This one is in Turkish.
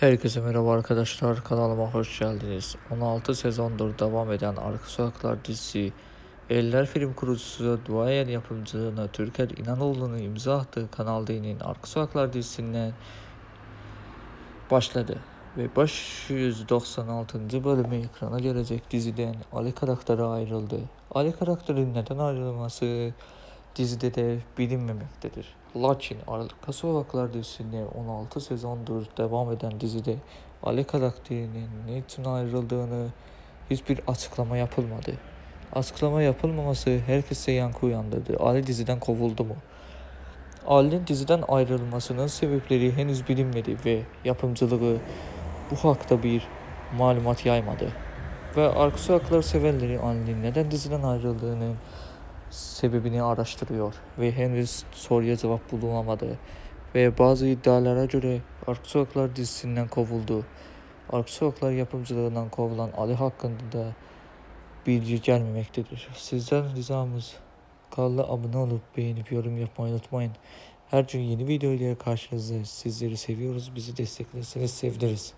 Herkese merhaba arkadaşlar kanalıma hoş geldiniz. 16 sezondur devam eden Arka Sokaklar dizisi Eller Film kurucusu duayen yapımcılığına Türker İnanoğlu'nun imza attığı Kanal D'nin Arka Sokaklar dizisinden başladı. Ve baş 196. bölümü ekrana gelecek diziden Ali karakteri ayrıldı. Ali karakterin neden ayrılması dizide de bilinmemektedir. Lakin Arka Sokaklar dizisinde 16 sezondur devam eden dizide Ali karakterinin ne için ayrıldığını hiçbir açıklama yapılmadı. Açıklama yapılmaması herkese yankı uyandırdı. Ali diziden kovuldu mu? Ali'nin diziden ayrılmasının sebepleri henüz bilinmedi ve yapımcılığı bu hakta bir malumat yaymadı. Ve Arka Sokaklar sevenleri Ali'nin neden diziden ayrıldığının sebebini araştırıyor ve henüz soruya cevap bulunamadı. Ve bazı iddialara göre Arka Sokaklar dizisinden kovuldu. Arka Sokaklar yapımcılığından kovulan Ali hakkında da bilgi gelmemektedir. Sizden ricamız kanala abone olup beğenip yorum yapmayı unutmayın. Her gün yeni video ile karşınızda sizleri seviyoruz. Bizi desteklerseniz seviniriz.